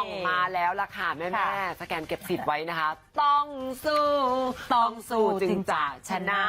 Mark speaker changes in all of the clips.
Speaker 1: ต้องมาแล้วล่ะค่ะ แม่
Speaker 2: ค่ะ
Speaker 1: แม่สแกนเก็บสิทธิ์ไว้นะคะ ต้องสู้
Speaker 2: ต้องสู้
Speaker 1: จึงจะชนะ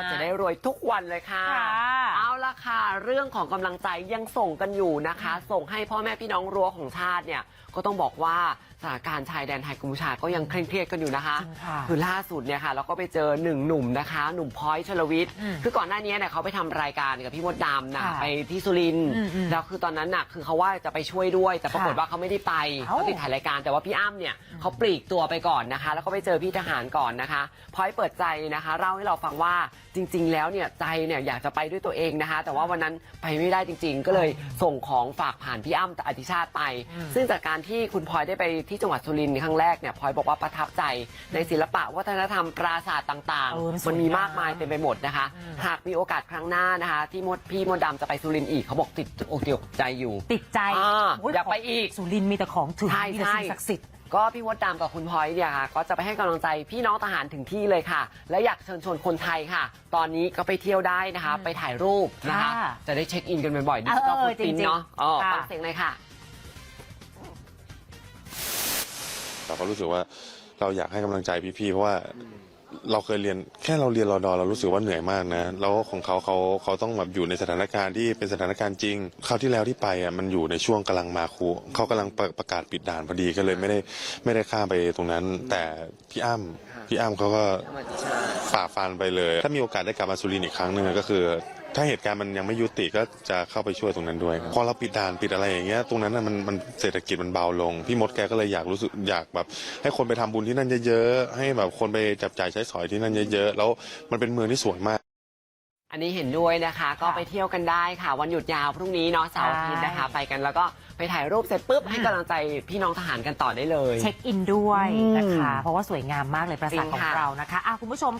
Speaker 2: ชนะ
Speaker 1: จะได้รวยทุกวันเลยค่ะ
Speaker 2: ค่ะ
Speaker 1: เอาละค่ะ เรื่องของกำลังใจยังส่งกันอยู่นะคะ ส่งให้พ่อแม่พี่น้องรั้วของชาติเนี่ยก็ต้องบอกว่า สถานการณ์ชายแดนไทยกัมพูชาก็ยังเคร่งเครียดกันอยู่นะคะ
Speaker 2: จริงค่ะ
Speaker 1: คือล่าสุดเนี่ยค่ะเราก็ไปเจอหนึ่งหนุ่มนะคะ หนุ่มพลอยชลวิทย์
Speaker 2: อืม
Speaker 1: คือก่อนหน้านี้เนี่ยเขาไปทำรายการกับพี่มดดำนะ
Speaker 2: ค่ะ
Speaker 1: ไปที่สุรินทร์
Speaker 2: อืมอืม
Speaker 1: แล้วคือตอนนั้นน่ะคือเขาว่าจะไปช่วยด้วย แต่ปรากฏ
Speaker 2: ค่ะ
Speaker 1: ว่าเขาไม่ได้ไป
Speaker 2: เอ้า
Speaker 1: เขาติดถ่ายรายการแต่ว่าพี่อ้ำเนี่ยเขาปลีกตัวไปก่อนนะคะ แล้วก็ไปเจอพี่ทหารก่อนนะคะพลอยเปิดใจนะคะเล่าให้เราฟังว่าจริง ๆ แล้วเนี่ยใจเนี่ยอยากจะไปด้วยตัวเองนะคะ แต่ว่าวันนั้นไปไม่ได้จริง ๆ ก็เลยส่งของฝากผ่านพี่อ้ำอธิชาติไป
Speaker 2: อืม
Speaker 1: ซึ่งจากการที่คุณพลอยได้ไปที่จังหวัดสุรินทร์ครั้งแรกเนี่ยพลอยบอกว่าประทับใจในศิลปะวัฒนธรรมปราสาทต่าง
Speaker 2: เออมัน
Speaker 1: ๆ
Speaker 2: สวย
Speaker 1: มันมี
Speaker 2: งาม
Speaker 1: มากมายเต็มไปหมดนะคะ
Speaker 2: อืม
Speaker 1: หากมีโอกาสครั้งหน้านะคะ ที่มดพี่มดดำจะไปสุรินทร์อีกเขาบอกติดอกติดอกใจอยู่
Speaker 2: ติดใจ
Speaker 1: อ่า
Speaker 2: โอ
Speaker 1: ยากไปอีก
Speaker 2: สุรินทร์มีแต่ของถึง
Speaker 1: ใช่
Speaker 2: มีแต่
Speaker 1: ใช่
Speaker 2: สิ่งศักดิ์สิทธิ์
Speaker 1: ก็พี่มดดำกับคุณพลอยเนี่ยค่ะ ก็จะไปให้กำลังใจพี่น้องทหารถึงที่เลยค่ะ และอยากเชิญชวนคนไทยค่ะ ตอนนี้ก็ไปเที่ยวได้นะคะ
Speaker 2: อืม
Speaker 1: ไปถ่ายรูปนะคะ
Speaker 2: ค่ะ
Speaker 1: จะได้เช็คอินกันบ่อยๆดิจิตอล
Speaker 2: เออ
Speaker 1: ฟุตปริน
Speaker 2: จริงๆ
Speaker 1: เนาะอ๋อ
Speaker 2: ค่ะ
Speaker 1: ฟังเสียงเลยค่ะ
Speaker 3: เราก็รู้สึกว่าเราอยากให้กำลังใจพี่ๆเพราะว่าเราเคยเรียนแค่เราเรียนรอดอเรารู้สึกว่าเหนื่อยมากนะแล้วของเขาเขาเขาต้องแบบอยู่ในสถานการณ์ที่เป็นสถานการณ์จริงคราวที่แล้วที่ไปอะมันอยู่ในช่วงกำลังมาคูเขากำลังประประกาศปิดด่านพอดีก็เลยไม่ได้ไม่ได้ข้ามไปตรงนั้น แต่พี่อ้ำพี่อ้ำเขาก็ฝ่าฟันไปเลย ถ้ามีโอกาสได้กลับมาสุรินทร์อีกครั้งหนึ่งก็คือ ถ้าเหตุการณ์มันยังไม่ยุติก็จะเข้าไปช่วยตรงนั้นด้วยพอเราปิดด่านปิดอะไรอย่างเงี้ยตรงนั้นน่ะมันมันเศรษฐกิจมันเบาลงพี่มดแกก็เลยอยากรู้สึกอยากแบบให้คนไปทำบุญที่นั่นเยอะๆให้แบบคนไปจับจ่ายใช้สอยที่นั่นเยอะๆแล้วมันเป็นเมืองที่สวยมาก
Speaker 1: อันนี้เห็นด้วยนะคะก็ไปเที่ยวกันได้ค่ะ วันหยุดยาวพรุ่งนี้เนาะเสาร์อาทิตย์นะคะ ไปกันแล้วก็ไปถ่ายรูปเสร็จปุ๊บให้กำลังใจพี่น้องทหารกันต่อได้เลย
Speaker 2: เช็คอินด้วย
Speaker 1: อืม
Speaker 2: นะคะ เพราะว่าสวยงามมากเลยปราสาท
Speaker 1: จริง
Speaker 2: ของ
Speaker 1: ค่ะ
Speaker 2: เรานะคะอะคุณผู้ชม